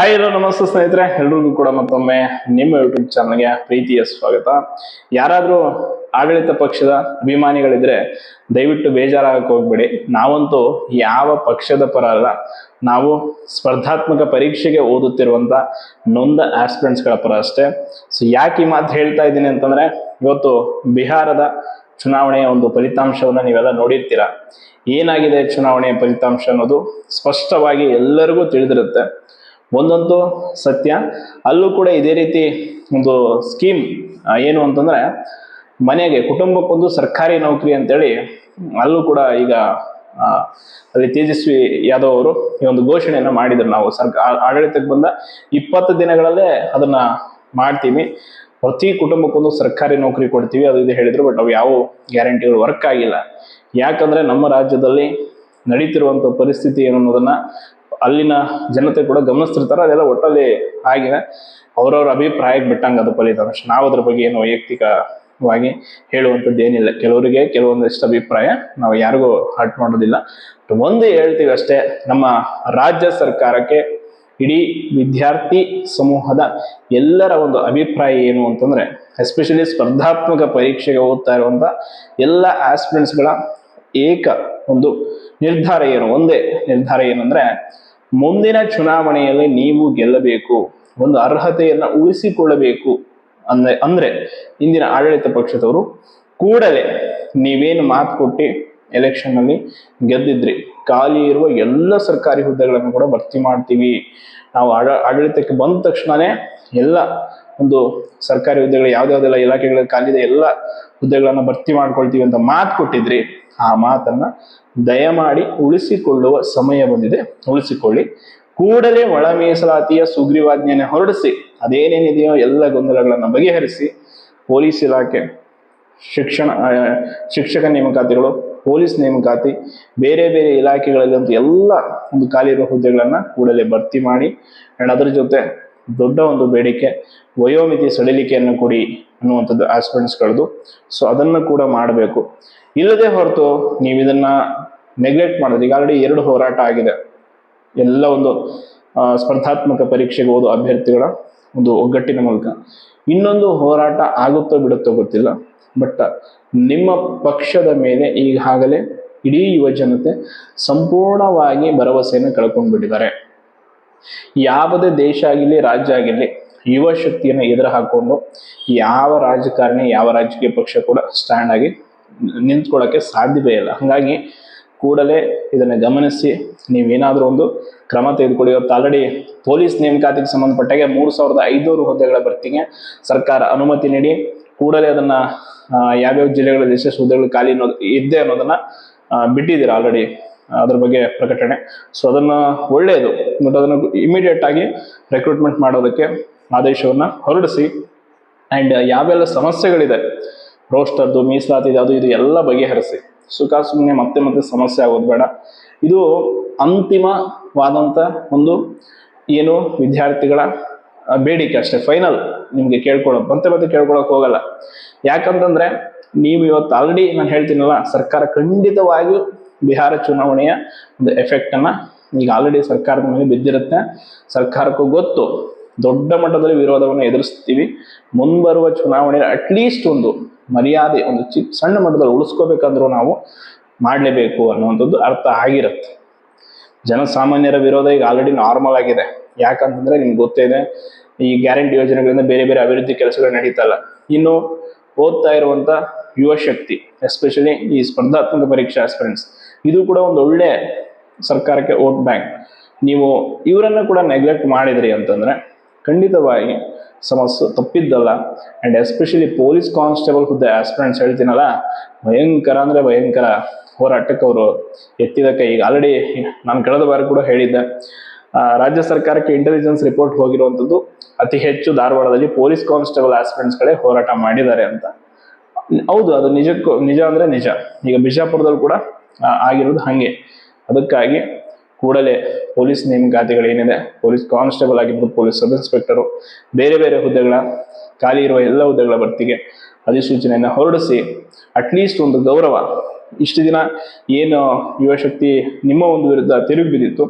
Hi hello ನಮಸ್ತೆ ಸ್ನೇಹಿತರೆ. ಎಲ್ರಿಗೂ ಕೂಡ ಮತ್ತೊಮ್ಮೆ ನಿಮ್ಮ ಯೂಟ್ಯೂಬ್ ಚಾನಲ್ಗೆ ಪ್ರೀತಿಯ ಸ್ವಾಗತ. ಯಾರಾದರೂ ಆಡಳಿತ ಪಕ್ಷದ ಅಭಿಮಾನಿಗಳಿದ್ರೆ ದಯವಿಟ್ಟು ಬೇಜಾರಾಗಕ್ಕೆ ಹೋಗ್ಬೇಡಿ. ನಾವಂತೂ ಯಾವ ಪಕ್ಷದ ಪರ ಅಲ್ಲ, ನಾವು ಸ್ಪರ್ಧಾತ್ಮಕ ಪರೀಕ್ಷೆಗೆ ಓದುತ್ತಿರುವಂಥ ನೊಂದ ಆಸ್ಪಿರೆಂಟ್ಸ್ಗಳ ಪರ ಅಷ್ಟೇ. ಸೊ ಯಾಕೆ ಈ ಮಾತು ಹೇಳ್ತಾ ಇದ್ದೀನಿ ಅಂತಂದ್ರೆ, ಇವತ್ತು ಬಿಹಾರದ ಚುನಾವಣೆಯ ಒಂದು ಫಲಿತಾಂಶವನ್ನು ನೀವೆಲ್ಲ ನೋಡಿರ್ತೀರ. ಏನಾಗಿದೆ ಚುನಾವಣೆಯ ಫಲಿತಾಂಶ ಅನ್ನೋದು ಸ್ಪಷ್ಟವಾಗಿ ಎಲ್ಲರಿಗೂ ತಿಳಿದಿರುತ್ತೆ. ಒಂದಂತೂ ಸತ್ಯ. ಅಲ್ಲೂ ಕೂಡ ಇದೇ ರೀತಿ ಒಂದು ಸ್ಕೀಮ್ ಏನು ಅಂತಂದ್ರೆ ಮನೆಗೆ, ಕುಟುಂಬಕ್ಕೊಂದು ಸರ್ಕಾರಿ ನೌಕರಿ ಅಂತೇಳಿ ಅಲ್ಲೂ ಕೂಡ ಈಗ ಅಲ್ಲಿ ತೇಜಸ್ವಿ ಯಾದವ್ ಅವರು ಈ ಒಂದು ಘೋಷಣೆಯನ್ನ ಮಾಡಿದ್ರು ನಾವು. ಸರ್ಕಾರ ಆಡಳಿತಕ್ಕೆ ಬಂದ ಇಪ್ಪತ್ತು ದಿನಗಳಲ್ಲೇ ಅದನ್ನ ಮಾಡ್ತೀವಿ. ಪ್ರತಿ ಕುಟುಂಬಕ್ಕೊಂದು ಸರ್ಕಾರಿ ನೌಕರಿ ಕೊಡ್ತೀವಿ, ಅದು ಇದು ಹೇಳಿದ್ರು, ಬಟ್ ಅವು ಯಾವ ಗ್ಯಾರಂಟಿಗಳು ವರ್ಕ್ ಆಗಿಲ್ಲ. ಯಾಕಂದ್ರೆ ನಮ್ಮ ರಾಜ್ಯದಲ್ಲಿ ನಡೀತಿರುವಂತ ಪರಿಸ್ಥಿತಿ ಏನು ಅನ್ನೋದನ್ನ ಅಲ್ಲಿನ ಜನತೆ ಕೂಡ ಗಮನಿಸ್ತಿರ್ತಾರೆ, ಅದೆಲ್ಲ ಒಟ್ಟಲ್ಲಿ ಆಗಿದೆ. ಅವರವ್ರ ಅಭಿಪ್ರಾಯಕ್ಕೆ ಬಿಟ್ಟಂಗೆ ಅದು ಫಲಿತಾಂಶ. ನಾವು ಅದ್ರ ಬಗ್ಗೆ ಏನು ವೈಯಕ್ತಿಕವಾಗಿ ಹೇಳುವಂಥದ್ದು ಏನಿಲ್ಲ. ಕೆಲವರಿಗೆ ಕೆಲವೊಂದಿಷ್ಟು ಅಭಿಪ್ರಾಯ ನಾವು ಯಾರಿಗೂ ಹರ್ಟ್ ಮಾಡೋದಿಲ್ಲ. ಒಂದು ಹೇಳ್ತೀವಿ ಅಷ್ಟೇ, ನಮ್ಮ ರಾಜ್ಯ ಸರ್ಕಾರಕ್ಕೆ ಇಡೀ ವಿದ್ಯಾರ್ಥಿ ಸಮೂಹದ ಎಲ್ಲರ ಒಂದು ಅಭಿಪ್ರಾಯ ಏನು ಅಂತಂದ್ರೆ ಎಸ್ಪೆಷಲಿ ಸ್ಪರ್ಧಾತ್ಮಕ ಪರೀಕ್ಷೆಗೆ ಓದ್ತಾ ಇರುವಂಥ ಎಲ್ಲ ಆಸ್ಪಿರೆಂಟ್ಸ್ಗಳ ಏಕ ಒಂದು ನಿರ್ಧಾರ ಏನು, ಒಂದೇ ನಿರ್ಧಾರ ಏನಂದ್ರೆ ಮುಂದಿನ ಚುನಾವಣೆಯಲ್ಲಿ ನೀವು ಗೆಲ್ಲಬೇಕು, ಒಂದು ಅರ್ಹತೆಯನ್ನ ಉಳಿಸಿಕೊಳ್ಳಬೇಕು ಅಂದ್ರೆ ಅಂದ್ರೆ ಇಂದಿನ ಆಡಳಿತ ಪಕ್ಷದವರು ಕೂಡಲೇ ನೀವೇನು ಮಾತು ಕೊಟ್ಟು ಎಲೆಕ್ಷನ್ ಅಲ್ಲಿ ಗೆದ್ದಿದ್ರಿ, ಖಾಲಿ ಇರುವ ಎಲ್ಲ ಸರ್ಕಾರಿ ಹುದ್ದೆಗಳನ್ನು ಕೂಡ ಭರ್ತಿ ಮಾಡ್ತೀವಿ. ನಾವು ಆಡ, ಆಡಳಿತಕ್ಕೆ ಬಂದ ತಕ್ಷಣನೇ ಎಲ್ಲ ಒಂದು ಸರ್ಕಾರಿ ಹುದ್ದೆಗಳು ಯಾವ್ದಾವ್ದೆಲ್ಲ ಇಲಾಖೆಗಳ ಖಾಲಿದೆ ಎಲ್ಲ ಹುದ್ದೆಗಳನ್ನ ಭರ್ತಿ ಮಾಡ್ಕೊಳ್ತೀವಿ ಅಂತ ಮಾತು ಕೊಟ್ಟಿದ್ರಿ, ಆ ಮಾತನ್ನ ದಯಮಾಡಿ ಉಳಿಸಿಕೊಳ್ಳುವ ಸಮಯ ಬಂದಿದೆ. ಉಳಿಸಿಕೊಳ್ಳಿ. ಕೂಡಲೇ ಒಳ ಮೀಸಲಾತಿಯ ಸುಗ್ರೀವಾಜ್ಞೆಯನ್ನು ಹೊರಡಿಸಿ, ಅದೇನೇನಿದೆಯೋ ಎಲ್ಲ ಗೊಂದಲಗಳನ್ನು ಬಗೆಹರಿಸಿ, ಪೊಲೀಸ್ ಇಲಾಖೆ, ಶಿಕ್ಷಣ ಶಿಕ್ಷಕ ನೇಮಕಾತಿಗಳು, ಪೊಲೀಸ್ ನೇಮಕಾತಿ, ಬೇರೆ ಬೇರೆ ಇಲಾಖೆಗಳಲ್ಲಂತೂ ಎಲ್ಲ ಒಂದು ಖಾಲಿ ಇರುವ ಹುದ್ದೆಗಳನ್ನು ಕೂಡಲೇ ಭರ್ತಿ ಮಾಡಿ ಅಂಡ್ ಅದರ ಜೊತೆ ದೊಡ್ಡ ಒಂದು ಬೇಡಿಕೆ, ವಯೋಮಿತಿ ಸಡಿಲಿಕೆಯನ್ನು ಕೊಡಿ ಅನ್ನುವಂಥದ್ದು ಆಸ್ಪಿರೆಂಟ್ಸ್ಗಳದ್ದು ಸೊ ಅದನ್ನು ಕೂಡ ಮಾಡಬೇಕು. ಇಲ್ಲದೆ ಹೊರತು ನೀವು ಇದನ್ನ ನೆಗ್ಲೆಕ್ಟ್ ಮಾಡೋದು ಈಗ ಆಲ್ರೆಡಿ ಎರಡು ಹೋರಾಟ ಆಗಿದೆ. ಎಲ್ಲ ಒಂದು ಸ್ಪರ್ಧಾತ್ಮಕ ಪರೀಕ್ಷೆಗೆ ಹೋದ ಅಭ್ಯರ್ಥಿಗಳ ಒಂದು ಒಗ್ಗಟ್ಟಿನ ಮೂಲಕ. ಇನ್ನೊಂದು ಹೋರಾಟ ಆಗುತ್ತೋ ಬಿಡುತ್ತೋ ಗೊತ್ತಿಲ್ಲ. ಬಟ್ ನಿಮ್ಮ ಪಕ್ಷದ ಮೇಲೆ ಈಗಾಗಲೇ ಇಡೀ ಯುವ ಜನತೆ ಸಂಪೂರ್ಣವಾಗಿ ಭರವಸೆಯನ್ನು ಕಳ್ಕೊಂಡ್ಬಿಟ್ಟಿದ್ದಾರೆ. ಯಾವುದೇ ದೇಶ ಆಗಿರಲಿ ರಾಜ್ಯ ಆಗಿರಲಿ ಯುವ ಶಕ್ತಿಯನ್ನು ಎದುರು ಹಾಕೊಂಡು ಯಾವ ರಾಜಕಾರಣಿ, ಯಾವ ರಾಜಕೀಯ ಪಕ್ಷ ಕೂಡ ಸ್ಟ್ಯಾಂಡ್ ಆಗಿ ನಿಂತ್ಕೊಳ್ಳೋಕ್ಕೆ ಸಾಧ್ಯವೇ ಇಲ್ಲ. ಹಾಗಾಗಿ ಕೂಡಲೇ ಇದನ್ನು ಗಮನಿಸಿ, ನೀವೇನಾದರೂ ಒಂದು ಕ್ರಮ ತೆಗೆದುಕೊಳ್ಳಿ. ಇವತ್ತು ಆಲ್ರೆಡಿ ಪೊಲೀಸ್ ನೇಮಕಾತಿಗೆ ಸಂಬಂಧಪಟ್ಟಾಗೆ ಮೂರು ಸಾವಿರದ ಐದುನೂರು ಹುದ್ದೆಗಳ ಭರ್ತಿಗೆ ಸರ್ಕಾರ ಅನುಮತಿ ನೀಡಿ, ಕೂಡಲೇ ಅದನ್ನು ಯಾವ್ಯಾವ ಜಿಲ್ಲೆಗಳಲ್ಲಿ ಎಷ್ಟೆಷ್ಟು ಹುದ್ದೆಗಳು ಖಾಲಿ ಅನ್ನೋದು ಇದೆ ಅನ್ನೋದನ್ನು ಬಿಟ್ಟಿದ್ದೀರಾ ಆಲ್ರೆಡಿ ಅದ್ರ ಬಗ್ಗೆ ಪ್ರಕಟಣೆ. ಸೊ ಅದನ್ನ ಒಳ್ಳೆಯದು. ಬಟ್ ಅದನ್ನು ಇಮಿಡಿಯೇಟ್ ಆಗಿ ರೆಕ್ರೂಟ್ಮೆಂಟ್ ಮಾಡೋದಕ್ಕೆ ಆದೇಶವನ್ನ ಹೊರಡಿಸಿ. ಆ್ಯಂಡ್ ಯಾವೆಲ್ಲ ಸಮಸ್ಯೆಗಳಿದೆ ರೋಸ್ಟರ್ದು ಮೀಸಲಾತಿ ಅದು ಇದು ಎಲ್ಲ ಬಗೆಹರಿಸಿ. ಸುಖ ಸುಮ್ಮನೆ ಮತ್ತೆ ಮತ್ತೆ ಸಮಸ್ಯೆ ಆಗೋದು ಬೇಡ. ಇದು ಅಂತಿಮವಾದಂಥ ಒಂದು ಏನು ವಿದ್ಯಾರ್ಥಿಗಳ ಬೇಡಿಕೆ ಅಷ್ಟೇ. ಫೈನಲ್ ನಿಮಗೆ ಕೇಳ್ಕೊಳ್ಳೋ ಮತ್ತೆ ಮತ್ತೆ ಕೇಳ್ಕೊಳಕ್ ಹೋಗಲ್ಲ. ಯಾಕಂತಂದ್ರೆ, ನೀವು ಇವತ್ತು ಆಲ್ರೆಡಿ ನಾನು ಹೇಳ್ತೀನಲ್ಲ, ಸರ್ಕಾರ ಖಂಡಿತವಾಗಿಯೂ ಬಿಹಾರ ಚುನಾವಣೆಯ ಒಂದು ಎಫೆಕ್ಟ್ ಅನ್ನ ಈಗ ಆಲ್ರೆಡಿ ಸರ್ಕಾರದ ಮೇಲೆ ಬಿದ್ದಿರುತ್ತೆ. ಸರ್ಕಾರಕ್ಕೂ ಗೊತ್ತು, ದೊಡ್ಡ ಮಟ್ಟದಲ್ಲಿ ವಿರೋಧವನ್ನು ಎದುರಿಸ್ತೀವಿ. ಮುಂಬರುವ ಚುನಾವಣೆ ಅಟ್ಲೀಸ್ಟ್ ಒಂದು ಮರ್ಯಾದೆ, ಒಂದು ಚಿಕ್ಕ ಸಣ್ಣ ಮಟ್ಟದಲ್ಲಿ ಉಳಿಸ್ಕೋಬೇಕಂದ್ರೂ ನಾವು ಮಾಡಲೇಬೇಕು ಅನ್ನುವಂಥದ್ದು ಅರ್ಥ ಆಗಿರುತ್ತೆ. ಜನಸಾಮಾನ್ಯರ ವಿರೋಧ ಈಗ ಆಲ್ರೆಡಿ ನಾರ್ಮಲ್ ಆಗಿದೆ. ಯಾಕಂತಂದ್ರೆ ನಿಮ್ಗೆ ಗೊತ್ತೇ ಇದೆ, ಈ ಗ್ಯಾರಂಟಿ ಯೋಜನೆಗಳಿಂದ ಬೇರೆ ಬೇರೆ ಅಭಿವೃದ್ಧಿ ಕೆಲಸಗಳು ನಡೀತಲ್ಲ ಇನ್ನು ಓದ್ತಾ ಇರುವಂತ ಯುವ ಶಕ್ತಿ ಎಸ್ಪೆಷಲಿ ಈ ಸ್ಪರ್ಧಾತ್ಮಕ ಪರೀಕ್ಷಾ ಆಸ್ಪಿರೆಂಟ್ಸ್ ಇದು ಕೂಡ ಒಂದು ಒಳ್ಳೆ ಸರ್ಕಾರಕ್ಕೆ ವೋಟ್ ಬ್ಯಾಂಕ್. ನೀವು ಇವರನ್ನ ಕೂಡ ನೆಗ್ಲೆಕ್ಟ್ ಮಾಡಿದ್ರಿ ಅಂತಂದ್ರೆ ಖಂಡಿತವಾಗಿ ಸಮಸ್ಯೆ ತಪ್ಪಿದ್ದಲ್ಲ. ಅಂಡ್ ಎಸ್ಪೆಷಲಿ ಪೊಲೀಸ್ ಕಾನ್ಸ್ಟೇಬಲ್ ಹುದ್ದೆ ಆಸ್ಪಿರೆಂಟ್ಸ್ ಹೇಳ್ತೀನಲ್ಲ, ಭಯಂಕರ ಅಂದ್ರೆ ಭಯಂಕರ ಹೋರಾಟಕ್ಕೆ ಅವರು ಎತ್ತಿದ ಕೈ. ಈಗ ಆಲ್ರೆಡಿ ನಾನು ಕಳೆದ ಬಾರಿ ಕೂಡ ಹೇಳಿದ್ದೆ ರಾಜ್ಯ ಸರ್ಕಾರಕ್ಕೆ ಇಂಟೆಲಿಜೆನ್ಸ್ ರಿಪೋರ್ಟ್ ಹೋಗಿರುವಂಥದ್ದು ಅತಿ ಹೆಚ್ಚು ಧಾರವಾಡದಲ್ಲಿ ಪೊಲೀಸ್ ಕಾನ್ಸ್ಟೇಬಲ್ ಆಸ್ಪಿರೆಂಟ್ಸ್ಗಳೇ ಹೋರಾಟ ಮಾಡಿದ್ದಾರೆ ಅಂತ. ಹೌದು, ಅದು ನಿಜಕ್ಕೂ ನಿಜ ಅಂದ್ರೆ ನಿಜ. ಈಗ ಬಿಜಾಪುರದಲ್ಲಿ ಕೂಡ ಆಗಿರೋದು ಹಾಗೆ. ಅದಕ್ಕಾಗಿ ಕೂಡಲೇ ಪೊಲೀಸ್ ನೇಮಕಾತಿಗಳು ಏನಿದೆ, ಪೊಲೀಸ್ ಕಾನ್ಸ್ಟೇಬಲ್ ಆಗಿರ್ಬೋದು, ಪೊಲೀಸ್ ಸಬ್ ಇನ್ಸ್ಪೆಕ್ಟರು, ಬೇರೆ ಬೇರೆ ಹುದ್ದೆಗಳ, ಖಾಲಿ ಇರುವ ಎಲ್ಲ ಹುದ್ದೆಗಳ ಭರ್ತಿಗೆ ಅಧಿಸೂಚನೆಯನ್ನು ಹೊರಡಿಸಿ, ಅಟ್ಲೀಸ್ಟ್ ಒಂದು ಗೌರವ ಇಷ್ಟು ದಿನ ಏನು ಯುವಶಕ್ತಿ ನಿಮ್ಮ ಒಂದು ವಿರುದ್ಧ ತಿರುಗಿ ಬಿದ್ದಿತ್ತು,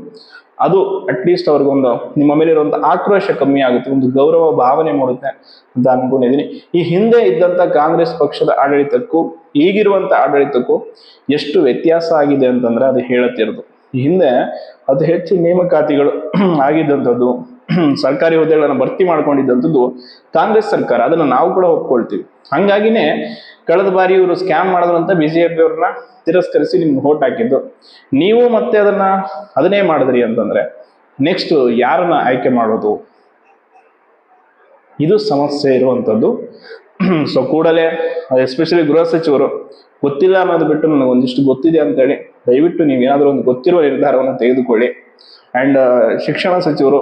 ಅದು ಅಟ್ಲೀಸ್ಟ್ ಅವ್ರಿಗೊಂದು ನಿಮ್ಮ ಮೇಲೆ ಇರುವಂತ ಆಕ್ರೋಶ ಕಮ್ಮಿ ಆಗುತ್ತೆ, ಒಂದು ಗೌರವ ಭಾವನೆ ಮೂಡುತ್ತೆ ಅಂತ ಅನ್ಕೊಂಡಿದ್ದೀನಿ. ಈ ಹಿಂದೆ ಇದ್ದಂತ ಕಾಂಗ್ರೆಸ್ ಪಕ್ಷದ ಆಡಳಿತಕ್ಕೂ ಈಗಿರುವಂತ ಆಡಳಿತಕ್ಕೂ ಎಷ್ಟು ವ್ಯತ್ಯಾಸ ಆಗಿದೆ ಅಂತಂದ್ರೆ ಅದು ಹೇಳುತ್ತಿರೋದು. ಈ ಹಿಂದೆ ಅತಿ ಹೆಚ್ಚು ನೇಮಕಾತಿಗಳು ಆಗಿದ್ದಂಥದ್ದು, ಸರ್ಕಾರಿ ಹುದ್ದೆಗಳನ್ನು ಭರ್ತಿ ಮಾಡ್ಕೊಂಡಿದ್ದಂಥದ್ದು ಕಾಂಗ್ರೆಸ್ ಸರ್ಕಾರ, ಅದನ್ನು ನಾವು ಕೂಡ ಒಪ್ಕೊಳ್ತೀವಿ. ಹಂಗಾಗಿನೇ ಕಳೆದ ಬಾರಿ ಇವರು ಸ್ಕ್ಯಾಮ್ ಮಾಡಿದ್ರು ಅಂತ ಬಿಜೆಪಿ ಅವ್ರನ್ನ ತಿರಸ್ಕರಿಸಿ ನಿಮ್ಗೆ ಓಟ್ ಹಾಕಿದ್ದು. ನೀವು ಮತ್ತೆ ಅದನ್ನ ಅದನ್ನೇ ಮಾಡಿದ್ರಿ ಅಂತಂದ್ರೆ ನೆಕ್ಸ್ಟ್ ಯಾರನ್ನ ಆಯ್ಕೆ ಮಾಡೋದು? ಇದು ಸಮಸ್ಯೆ ಇರುವಂಥದ್ದು ಸೊ ಕೂಡಲೇ ಎಸ್ಪೆಷಲಿ ಗೃಹ ಸಚಿವರು, ಗೊತ್ತಿಲ್ಲ ಅನ್ನೋದು ಬಿಟ್ಟು ನನಗೆ ಒಂದಿಷ್ಟು ಗೊತ್ತಿದೆ ಅಂತೇಳಿ, ದಯವಿಟ್ಟು ನೀವು ಏನಾದರೂ ಒಂದು ಗೊತ್ತಿರುವ ನಿರ್ಧಾರವನ್ನು ತೆಗೆದುಕೊಳ್ಳಿ. ಆ್ಯಂಡ್ ಶಿಕ್ಷಣ ಸಚಿವರು,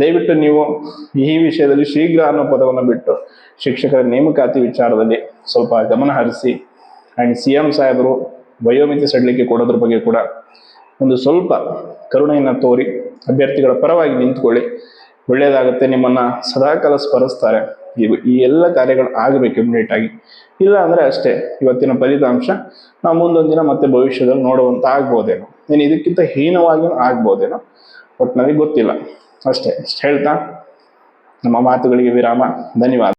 ದಯವಿಟ್ಟು ನೀವು ಈ ವಿಷಯದಲ್ಲಿ ಶೀಘ್ರ ಅನ್ನೋ ಪದವನ್ನು ಬಿಟ್ಟು, ಶಿಕ್ಷಕರ ನೇಮಕಾತಿ ವಿಚಾರದಲ್ಲಿ ಸ್ವಲ್ಪ ಗಮನ ಹರಿಸಿ. ಆ್ಯಂಡ್ ಸಿ ಎಂ ಸಾಹೇಬರು ವಯೋಮಿತಿ ಸಡಿಲಿಕೆ ಕೊಡೋದ್ರ ಬಗ್ಗೆ ಕೂಡ ಒಂದು ಸ್ವಲ್ಪ ಕರುಣೆಯನ್ನು ತೋರಿ, ಅಭ್ಯರ್ಥಿಗಳ ಪರವಾಗಿ ನಿಂತ್ಕೊಳ್ಳಿ. ಒಳ್ಳೆಯದಾಗುತ್ತೆ, ನಿಮ್ಮನ್ನು ಸದಾಕಾಲ ಸ್ಮರಿಸ್ತಾರೆ. ಈ ಎಲ್ಲ ಕಾರ್ಯಗಳು ಆಗಬೇಕು ಇಮಿಡಿಯೇಟ್ ಇಲ್ಲ ಅಂದರೆ ಅಷ್ಟೇ, ಇವತ್ತಿನ ಫಲಿತಾಂಶ ನಾವು ಮುಂದೊಂದು ದಿನ ಮತ್ತೆ ಭವಿಷ್ಯದಲ್ಲಿ ನೋಡುವಂಥ ಆಗ್ಬೋದೇನೋ ಏನು ಇದಕ್ಕಿಂತ ಹೀನವಾಗಿಯೂ ಆಗ್ಬೋದೇನೋ ಒಟ್ಟು ನನಗೆ ಗೊತ್ತಿಲ್ಲ ಅಷ್ಟೇ ಹೇಳ್ತಾ, ನಮ್ಮ ಮಾತುಗಳಿಗೆ ವಿರಾಮ. ಧನ್ಯವಾದ.